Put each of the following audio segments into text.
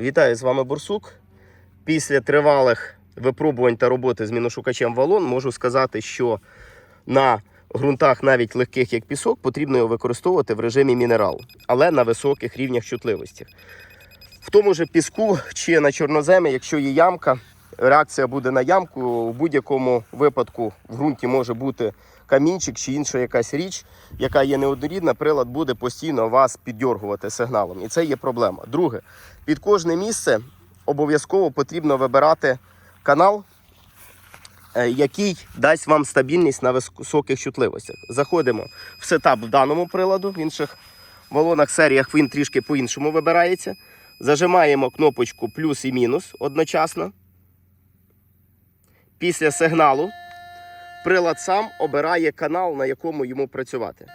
Вітаю з вами Бурсук. Після тривалих випробувань та роботи з міношукачем валон можу сказати, що на ґрунтах, навіть легких як пісок, потрібно його використовувати в режимі мінерал, але на високих рівнях чутливості. В тому же піску чи на чорноземі, якщо є ямка, реакція буде на ямку. У будь-якому випадку в ґрунті може бути камінчик чи інша якась річ, яка є неоднорідна, прилад буде постійно вас піддьоргувати сигналом. І це є проблема. Друге, під кожне місце обов'язково потрібно вибирати канал, е, який дасть вам стабільність на високих чутливостях. Заходимо в сетап в даному приладу, в інших валонах серіях він трішки по-іншому вибирається. Зажимаємо кнопочку плюс і мінус одночасно. Після сигналу прилад сам обирає канал, на якому йому працювати.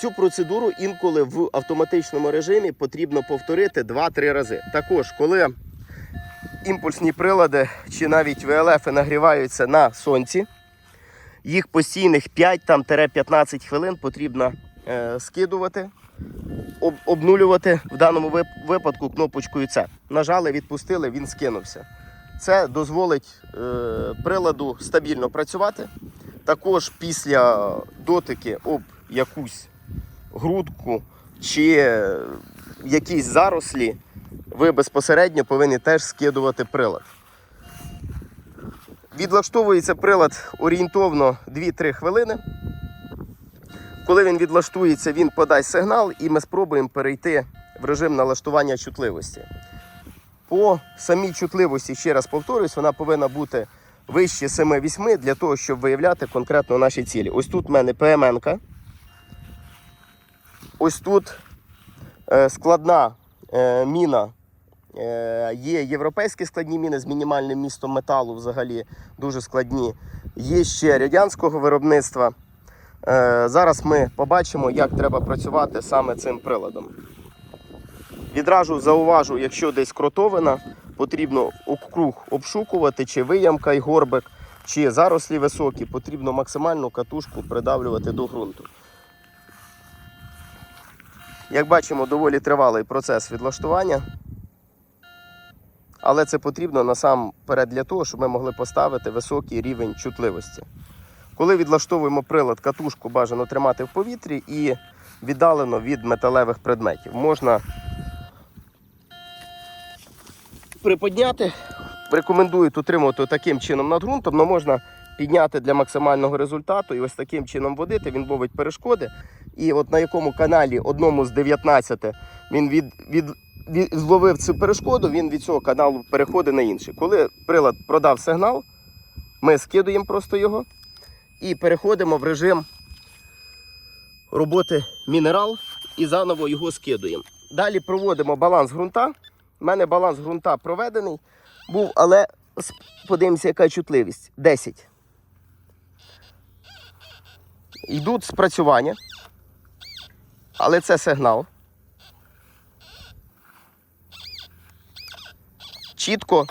Цю процедуру інколи в автоматичному режимі потрібно повторити 2-3 рази. Також, коли імпульсні прилади чи навіть ВЛФ нагріваються на сонці, їх постійних 5-15 хвилин потрібно е, скидувати, об, обнулювати в даному вип- випадку кнопочкою С. Нажали, відпустили, він скинувся. Це дозволить е, приладу стабільно працювати. Також після дотики об якусь грудку чи якісь зарослі, ви безпосередньо повинні теж скидувати прилад. Відлаштовується прилад орієнтовно 2-3 хвилини. Коли він відлаштується, він подасть сигнал, і ми спробуємо перейти в режим налаштування чутливості. По самій чутливості, ще раз повторюсь, вона повинна бути вище 7-8 для того, щоб виявляти конкретно наші цілі. Ось тут в мене ПМН. Ось тут е, складна е, міна. Е, є європейські складні міни з мінімальним містом металу, взагалі дуже складні. Є ще радянського виробництва. Зараз ми побачимо, як треба працювати саме цим приладом. Відразу зауважу, якщо десь кротовина, потрібно округ обшукувати, чи виямка й горбик, чи зарослі високі, потрібно максимальну катушку придавлювати до ґрунту. Як бачимо, доволі тривалий процес відлаштування. Але це потрібно насамперед для того, щоб ми могли поставити високий рівень чутливості. Коли відлаштовуємо прилад, катушку бажано тримати в повітрі і віддалено від металевих предметів. Можна приподняти. Рекомендують утримувати таким чином над ґрунтом, але можна підняти для максимального результату і ось таким чином водити, він ловить перешкоди. І от на якому каналі одному з 19 він від, від, від, зловив цю перешкоду, він від цього каналу переходить на інший. Коли прилад продав сигнал, ми скидуємо просто його і переходимо в режим роботи мінерал і заново його скидуємо. Далі проводимо баланс ґрунта. У мене баланс ґрунта проведений був, але подивимося, яка чутливість. 10. Йдуть спрацювання. Але це сигнал. Чітко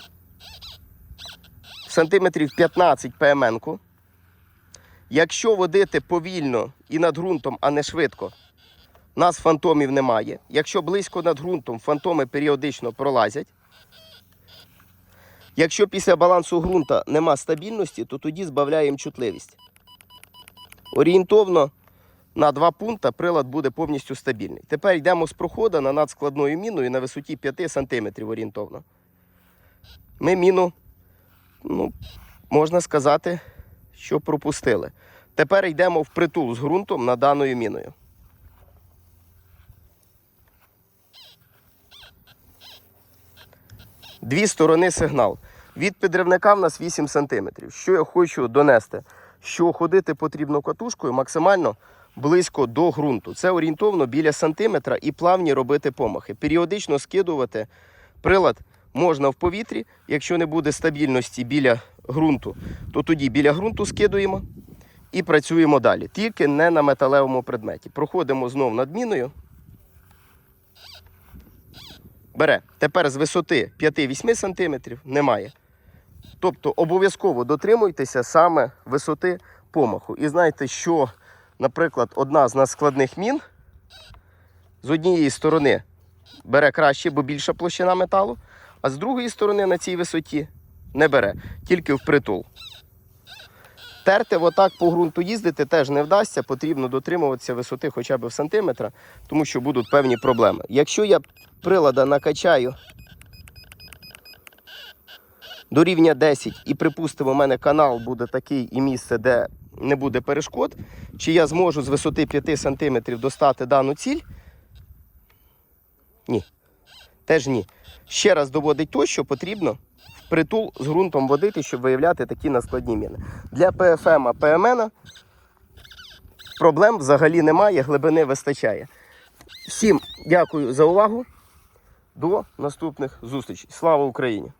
сантиметрів 15 ПМН-ку. Якщо водити повільно і над ґрунтом, а не швидко, у нас фантомів немає. Якщо близько над ґрунтом, фантоми періодично пролазять. Якщо після балансу ґрунта нема стабільності, то тоді збавляємо чутливість. Орієнтовно на два пункти прилад буде повністю стабільний. Тепер йдемо з проходу на надскладною міною на висоті 5 см орієнтовно. Ми міну, ну, можна сказати, що пропустили. Тепер йдемо в притул з ґрунтом на даною міною. Дві сторони сигнал. Від підривника в нас 8 см. Що я хочу донести? Що ходити потрібно катушкою максимально близько до ґрунту. Це орієнтовно біля сантиметра і плавні робити помахи. Періодично скидувати прилад можна в повітрі. Якщо не буде стабільності біля ґрунту, то тоді біля ґрунту скидуємо і працюємо далі. Тільки не на металевому предметі. Проходимо знов над міною. Бере. Тепер з висоти 5-8 см немає. Тобто обов'язково дотримуйтеся саме висоти помаху. І знайте, що, наприклад, одна з надскладних мін з однієї сторони бере краще, бо більша площина металу, а з другої сторони на цій висоті не бере, тільки впритул. Терти отак по ґрунту їздити теж не вдасться, потрібно дотримуватися висоти хоча б в сантиметра, тому що будуть певні проблеми. Якщо я прилада накачаю до рівня 10 і припустимо, у мене канал буде такий і місце, де не буде перешкод, чи я зможу з висоти 5 см достати дану ціль? Ні. Теж ні. Ще раз доводить то, що потрібно впритул з ґрунтом водити, щоб виявляти такі наскладні міни. Для ПФМ, ПМН проблем взагалі немає, глибини вистачає. Всім дякую за увагу. До наступних зустрічей. Слава Україні!